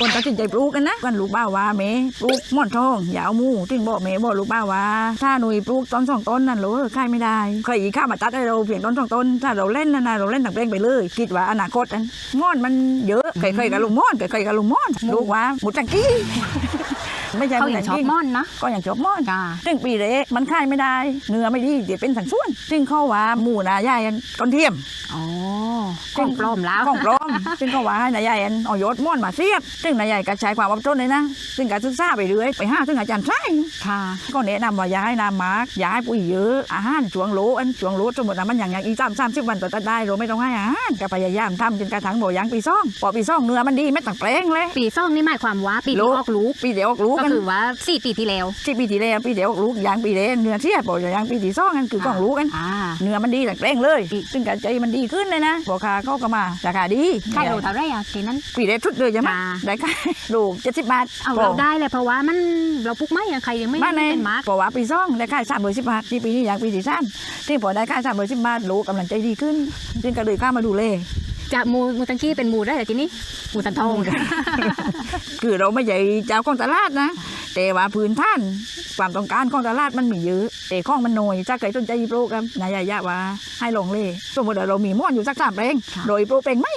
คนตัดสินใจปลูกกันนะกันลูกบ้าว่าเมปลูกหม่อนทองอย่าเอามูถึงบอกเมบอกลูกบ้าว่าถ้าหนุ่ยปลูกต้นสองต้นนั่นโหลขายไม่ได้เคยอีกข้ามาตัดให้เราเพียงต้นสองต้นถ้าเราเล่นนะนะเราเล่นต่างเพลงไปเลยคิดว่าอนาคตอันม่อนมันเยอะเคยเคยกับลุงม่อนเคยเคยกับลุงม่อนลูกว่าหมูจังกี้ไม่ใช่เขาอย่างชอบม่อนนะก็อย่างชอบม่อนจ้าซึ่งปีเล็กมันขายไม่ได้ เนื้อไม่ดีเดี๋ยวเป็นสันส่วน ซึ่งเขาว่าหมูนายายอันก้อนเทียมอ๋อของปลอมแล้วของปลอม ซึ่งเขาว่าให้นายายอันเอายศม่อนมาเสียบ ซึ่งนายายก็ใช้ความอดทนเลยนะ ซึ่งการศึกษาไปเรื่อยไปห้าซึ่งอาจารย์ใช่ค่ะก็แนะนำว่าอย่าให้น้ำหมากอย่าให้ปุ๋ยเยอะอาหารช่วงโหลอันช่วงโหลสมมติว่ามันอย่างอย่างอีสามสามสิบวันต่อตัดได้เราไม่ต้องให้อาหารก็พยายามทำจนกระทั่งบ่อยางปีซ่องพอปีซ่องเนื้อมันดีไม่ต่างแปลงเลยปีซ่องนี่หมายความว่าปีลูที่กออกลูกปีเดียวออกลูกก็กันคือว่าสี่ปีที่แล้วที่ปีที่แล้วปีเดียวออกลูกยางปีเดียวเนื้อเสียบ่อยางปีที่ซ่องกันคือของลูกกันอ่าเนื้อมันดีต่างแปลงเลย ซึ่งการใจมันดีขึ้นเลยนะพอคาเขาก็มาราคาดีไข่โลเท่าไรอะทีนั้น ปีเดียวชุดเลยใช่ไหมค่ะได้ค่าลูกเจ็ดสิบบาทเอาเราได้เลยเพราะว่ามันเราปลูกไม้อะใครยังไม่บ้านในเป็นมาร์กเพราะว่าปีซ่องได้ค่าสามร้อยสิบบาทที่ปีนี้อยากปีที่สามที่พอได้ค่าสามร้อยสิบบาทลูกกำลังใจดีขึ้นซึ่งก็เลยเข้ามาดูเลย จะมูมูตังกี้เป็นมูได้เหรอทีนี้มูตันทอง คือเราไม่ใช่เจ้าของตลาดนะ แต่ว่าพื้นท่านความต้องการของตลาดมันมีเยอะ แต่ของมันน้อยถ้าใครสนใจโปรแกรมนายายะว่าให้ลองเลยสมมติว่าเรามีม่อนอยู่สักสามเพลงค่ะโดยโปรเพลงไม่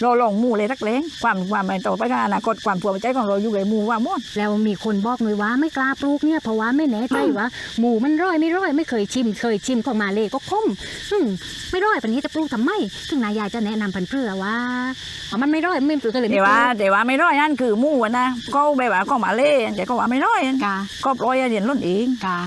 เราลองหมู่เลยสักเพลงความความในต่อไปในอนาคตความผัวใจของเราอยู่กับหมู่ว่าม่อนแล้วมีคนบอกเลยว่าไม่กล้าปลูกเนี่ยเพราะว่าไม่แน่ใจว่าหมูมันร่อยไม่ร่อยไม่เคยชิม เคยชิมของมาเลยก็คมซึ่งไม่ร่อยปันนี้จะปลูกทำไมซึ่งนายายจะแนะนำพันเพื่อว่าอ๋อมันไม่ร่อยไม่ปลูกก็เลยไม่แต่ปลูว่ากแต่ว่าไม่ร้อยนั่นคือหมู่อะนะก็แบบว่าก็มาเล่แต่ก็ว่าไม่ร้อยอันกาก็ปล่อยให้เรียนล้นเองกา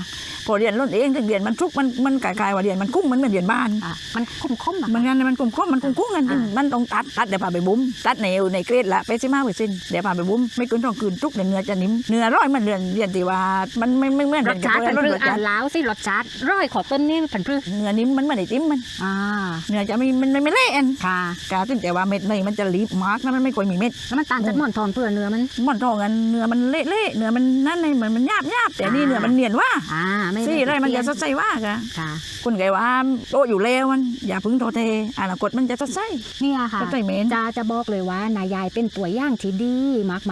พอเรียนล้นเองถึงเรียนมันทุกข์มันมันกลายๆว่าเรียนมันกุ้งมันเหมือนเรียนบ้านอะมันคมคมๆอะมันงั้นมันกุ้งกุ้งมันกุ้งกุ้งกันอ่ามันต้องตัดตัดเดี๋ยวพาไปบุ้มตัดในในเกรดละไปสิมาเปอร์เซ็นต์เดี๋ยวพาไปบุ้มไม่เกินต้องคืนทุกเนื้อจะนิ่มเนื้อร้อยมันเรียนเรียนตีว่ามันไม่ไม่เหมือนรสชาติพันรเพื่อสอ่าชานติแล้วสิรสชาติร่อยขอต้นนี่พันเพื่อเนื้อนิ่มมันไม่ได้ติ้มมันอ่าเนื้อจะไม่มันไม่เละอันค่ะกาซึ่งแต่ว่าเม็ดในมันจะรีบมากนะมันไม่ค่อยมีเม็ดแล้วมันต่างจากหมอนทองเพื่อเนื้อมันหม่อนทองกันเนื้อมันเละเละเนื้อมันนั่นเลยเหมือนมันหยาบหยาบแต่นี่อ่าเนื้อมันเนียนว่าอ่าไม่สิอะไรมันจะสดใสว่าค่ะค่ะ คุณไกว่าโตอยู่แล้วมัน อย่าพึ่งโทอเทอนาคตมันจะสดใส เนี่ยค่ะสดใสเหม็นจะจะบอกเลยว่านายายเป็นตัวอย่างที่ดี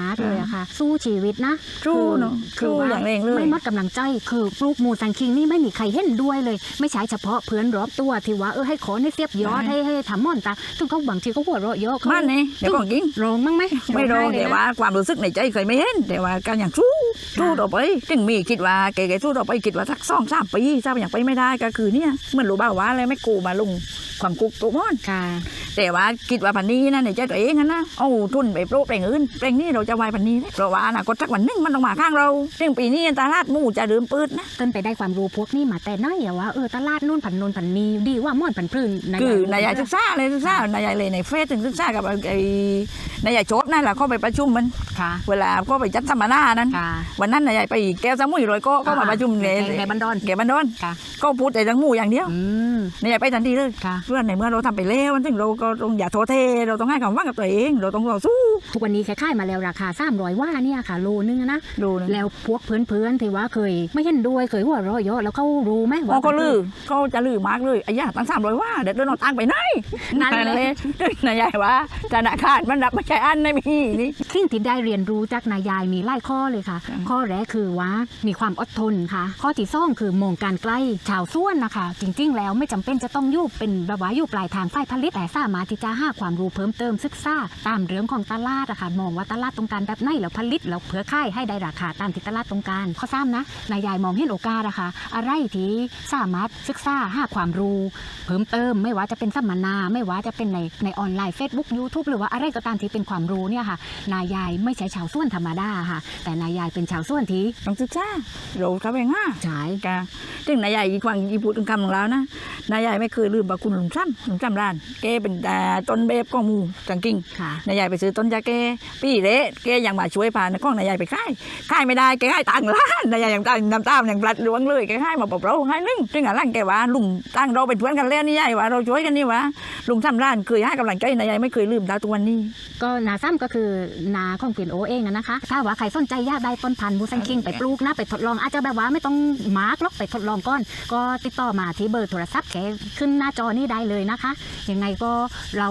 มากๆเลยอะค่ะ สู้ชีวิตนะสู้เนาะคือสู้ว่าอย่างแรงเลยไม่หมดกำลังใจคือปลูกหมูสันคิงนี่ไม่มีใครเห็นด้วยเลย ไม่ใช่เฉพาะเพื่อนรอบตัวที่ว่าเออให้ขอให้เสียบยอดให้ให้ทำม่อนตาซึ่งเขาบางทีเขาหัวเราะเยอะเขามันนี่เดี๋ยวของจริงร้องมั้งไหมไม่รู้ด้เลยแต่นะว่าความรู้สึกในใจเคยไม่เห็นแต่ว่าการอย่างสู้ สู้ต่อไปถึงมีคิดว่าแกๆสู้ต่อไปคิดว่าสักสองสามปีทราอย่างไปไม่ได้ก็คือเนี่ยเหมือนรู้บ้าว่าอะไรไม่กูมาลงความกุกตัวมอนค่ะ แต่ว่าคิดว่าพันนี้นะในใจตัวเองนะนะเอาทุนไปโปรแปลงอื่นแปลงนี้เราจะไว้พันนี้เพราะว่าอนาคตสักวันหนึงมันต้องมาข้างเราซึ่งปีนี้ตลาดหมูจะเริ่มเปิดนะต้นไปได้ความรู้พวกนี้มาแต่น้อยอะว่าเออตลาดนู่นผันนูนผันนีดีว่าม่อนผันพื้นายคือนายใหญ่รู้ศึกษาเลยศึกษานายใหญ่เลยในเฟซถึงศึกษากับไอ้นายใหญ่โชดนั่นแหละเข้าไปประชุมมันค่ะเวลาก็ไปจัดสัมมนานั้นค่ะวันนั้นนายใหญ่ไปอีกแก้วสมุยรอยก็ก็มาประชุมแกในแกบันดอนแกบันดอนค่ะก็พูดแต่เรื่องหมูอย่างเดียวอืมนายใหญ่ไปทันทีเลยค่ะเพื่อนในเมื่อเราทำไปแล้วมันถึงเราก็ต้องอย่าโทษเทเราต้องให้คำว่ากับตัวเอง เราต้องต่อสู้ ทุกวันนี้แค่ค่ายมาแล้วราคา300ว่าเนี่ยค่ะโลนึงอะนะดูนะแล้วพวกเพื่อนๆที่ว่าเคย ไม่เห็นด้วยเคยหัวเราะเยอะแล้วเขารู้ไหมอ๋อว่าก็ลือก็จะลือมากเลยไอ้ยาตั้งสามร้อยว่าเด็ดเดินเอาตังค์ไปไหนนั่นเลยนายใหญ่ว่าธนาคารมันรับไม่ใช่อันไม่มีนี่ สิ่งที่ได้เรียนรู้จากนายายมีหลายข้อเลยค่ะค่ะข้อแรกคือว่ามีความอดทนค่ะ ข้อที่สองคือมองการใกล้ชาวส่วนนะคะ จริงๆ แล้วไม่จำเป็นจะต้องอยู่เป็นแบบว่าอยู่ปลายทางฝ่ายผลิตแต่สามารถที่จะหาความรู้เพิ่มเติมศึกษาตามเรื่องของตลาดอะค่ะมองว่าตลาดต้องการแบบไหนแล้วผลิตแล้วเผื่อค่ายให้ได้ราคาตามที่ตลาดต้องการข้อสามนะนายายมองเห็นโอกาสนะคะอะไรที่สามารถศึกษาหาความรู้ เพิ่มเติม ไม่ว่าจะเป็นสัมมนา ไม่ว่าจะเป็นในในออนไลน์ Facebook YouTube หรือว่าอะไรก็ตามที่เป็นความรู้เนี่ยค่ะ นายายไม่ใช่ชาวส่วนธรรมดาค่ะ แต่นายายเป็นชาวส่วนที่ต้องศึกษาเราเข้าไปง่าใช่กะถึงนายใหญ่อีกวังอีพูดถึงคำของเรานะนายใหญ่ไม่เคยลืมบาคุณลุงซ้ำลุงซ้ำร้านแกเป็นอ่าต้นแบบของหมูจังกิ้งค่ะนายใหญ่ไปซื้อต้นยาแกพี่เละแกยังมาช่วยพาในกล้องนายใหญ่ไปค่ายค่ายไม่ได้แกให้ตังค์ล้านนายใหญ่ยังตังน้ำตาลยังปลัดหลวงเลยแกให้มาปรับเราให้นึงซึ่งอะร่างแกว่าลุงตั้งเราเป็นเพื่อนกันแล้วนี่ใหญ่ว่าเราช่วยกันนี่วะลุงซ้ำร้านเคยให้กำลังใจนายใหญ่ไม่เคยลืมตาตัวนี้ ก็นาซ้ำก็คือนาของปิ่นโอเองนะนะคะ ถ้าว่าใครสนใจอยากได้ต้นพันธุ์บูซันคิงไปปลูกนะไปทดลองอาจจะแบบว่าไม่ต้องมาร์กหรอกไปทดลองก่อน ก็ติดต่อมาที่เบอร์โทรศัพท์แกขึ้นหน้าจอนี้ได้เลยนะคะยังไงก็เรา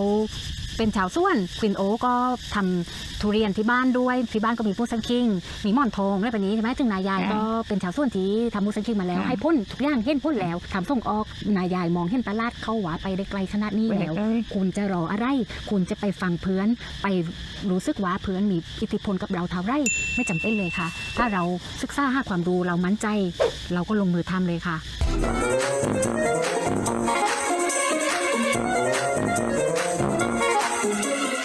เป็นชาวสวนควินโอก็ทำทุเรียนที่บ้านด้วยที่บ้านก็มีมูสันคิงมีหม่อนทองอะไรแบบนี้ใช่ไหมถึงนายายค่ะก็เป็นชาวสวนที่ทำมูสันคิงมาแล้วค่ะให้พ่นทุกอย่างเห็นพ่นแล้วทำส่งออกนายายมองเห็นตลาดเข้าหวาไปได้ไกลขนาดนี้ไปแล้วเลยคุณจะรออะไร คุณจะไปฟังเพื่อนไปรู้สึกว่าเพื่อนมีอิทธิพลกับเราเท่าไรไม่จำเป็นเลยค่ะ ถ้าเราศึกษาหาความรู้เรามั่นใจ เราก็ลงมือทำเลยค่ะ